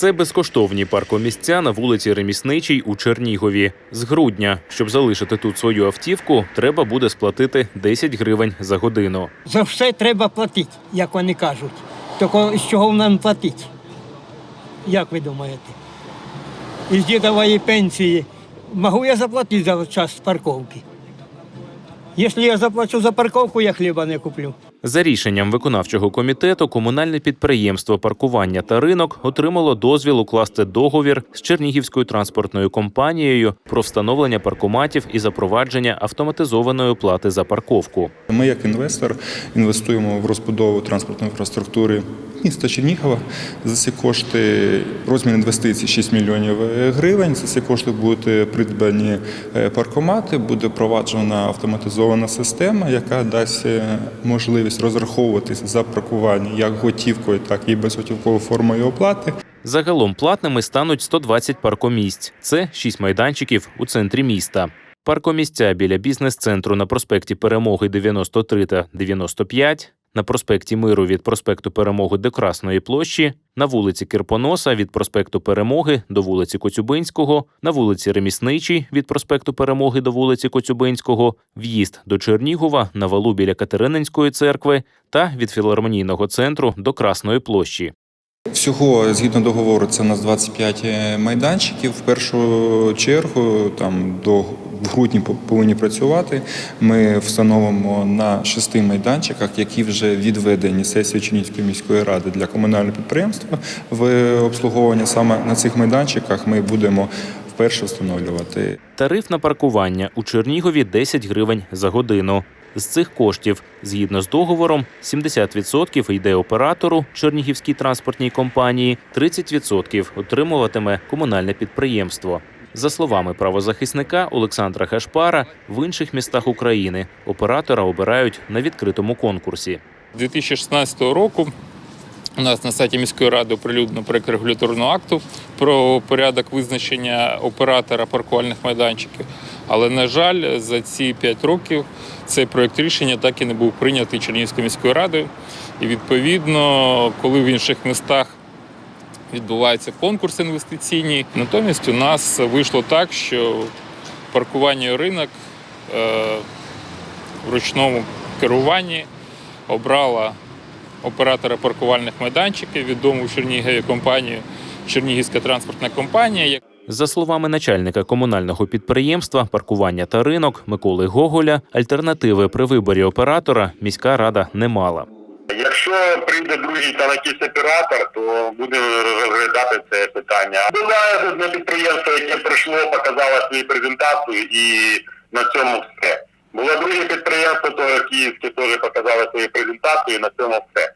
Це безкоштовні паркомісця на вулиці Ремісничій у Чернігові. З грудня, щоб залишити тут свою автівку, треба буде сплатити 10 гривень за годину. За все треба платити, як вони кажуть. Тільки з чого нам платити? Як ви думаєте? Із дідової пенсії можу я заплатити за час парковки? Якщо я заплачу за парковку, я хліба не куплю. За рішенням виконавчого комітету, комунальне підприємство паркування та ринок отримало дозвіл укласти договір з Чернігівською транспортною компанією про встановлення паркоматів і запровадження автоматизованої оплати за парковку. Ми, як інвестор, інвестуємо в розбудову транспортної інфраструктури міста Чернігова. За ці кошти розмір інвестицій 6 мільйонів гривень. За ці кошти будуть придбані е, паркомати, буде впроваджена автоматизована система, яка дасть е, можливість розраховуватися за паркування як готівкою, так і безготівковою формою оплати. Загалом платними стануть 120 паркомісць. Це 6 майданчиків у центрі міста. Паркомісця біля бізнес-центру на проспекті Перемоги 93 та 95, на проспекті Миру від проспекту Перемоги до Красної площі, на вулиці Кирпоноса від проспекту Перемоги до вулиці Коцюбинського, на вулиці Ремісничій від проспекту Перемоги до вулиці Коцюбинського, в'їзд до Чернігова на валу біля Катерининської церкви та від філармонійного центру до Красної площі. Всього згідно договору, це у нас 25 майданчиків. В першу чергу, там до в грудні по- повинні працювати. Ми встановимо на шести майданчиках, які вже відведені сесією Чернігівської міської ради для комунального підприємства. В обслуговування саме на цих майданчиках ми будемо вперше встановлювати. Тариф на паркування у Чернігові 10 гривень за годину. З цих коштів, згідно з договором, 70% йде оператору Чернігівській транспортній компанії, 30% отримуватиме комунальне підприємство. За словами правозахисника Олександра Хашпара, в інших містах України оператора обирають на відкритому конкурсі. 2016 року у нас на сайті міської ради оприлюднено проект регуляторного акту про порядок визначення оператора паркувальних майданчиків. Але, на жаль, за ці 5 років цей проект рішення так і не був прийнятий Чернігівською міською радою. І відповідно, коли в інших містах відбуваються конкурси інвестиційні, натомість у нас вийшло так, що паркування ринок е, в ручному керуванні обрала оператора паркувальних майданчиків, відому в Чернігові компанію Чернігівська транспортна компанія. За словами начальника комунального підприємства паркування та ринок Миколи Гоголя, альтернативи при виборі оператора міська рада не мала. Якщо прийде другий там якийсь оператор, то будемо розглядати це питання. Було одне підприємство, яке прийшло, показало свою презентацію, і на цьому все. Було друге підприємство, то київське теж показало свою презентацію, і на цьому все.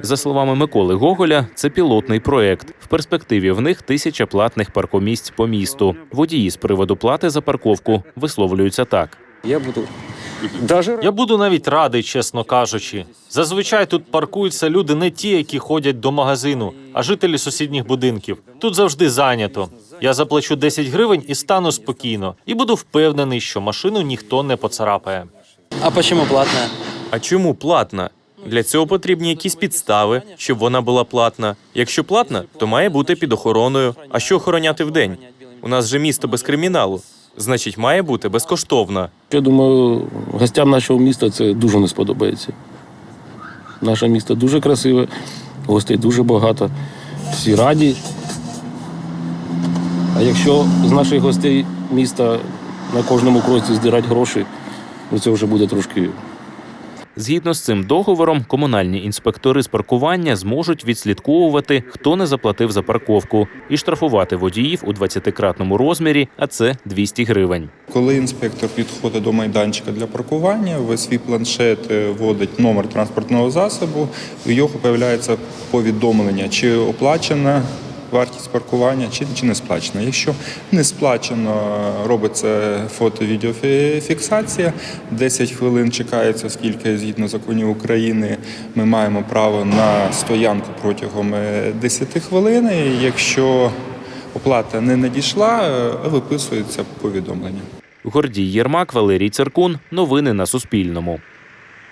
За словами Миколи Гоголя, це пілотний проект. В перспективі в них тисяча платних паркомісць по місту. Водії з приводу плати за парковку висловлюються так. Я буду Я буду навіть радий, чесно кажучи. Зазвичай тут паркуються люди не ті, які ходять до магазину, а жителі сусідніх будинків. Тут завжди зайнято. Я заплачу 10 гривень і стану спокійно, і буду впевнений, що машину ніхто не поцарапає. А почему платная? А чому платна? Для цього потрібні якісь підстави, щоб вона була платна. Якщо платна, то має бути під охороною. А що охороняти вдень? У нас же місто без криміналу. Значить, має бути безкоштовна. Я думаю, гостям нашого міста це дуже не сподобається. Наше місто дуже красиве, гостей дуже багато, всі раді. А якщо з наших гостей міста на кожному кроці здирати гроші, ну це вже буде трошки Згідно з цим договором, комунальні інспектори з паркування зможуть відслідковувати, хто не заплатив за парковку, і штрафувати водіїв у 20-кратному розмірі, а це 200 гривень. Коли інспектор підходить до майданчика для паркування, в свій планшет е, вводить номер транспортного засобу, у нього з'являється повідомлення, чи оплачена вартість паркування, чи, чи не сплачена. Якщо не сплачено, робиться фото-відеофіксація, 10 хвилин чекається, оскільки згідно законів України ми маємо право на стоянку протягом е, 10 хвилин. І Якщо оплата не надійшла, е, виписується повідомлення. Гордій Єрмак, Валерій Циркун. Новини на Суспільному.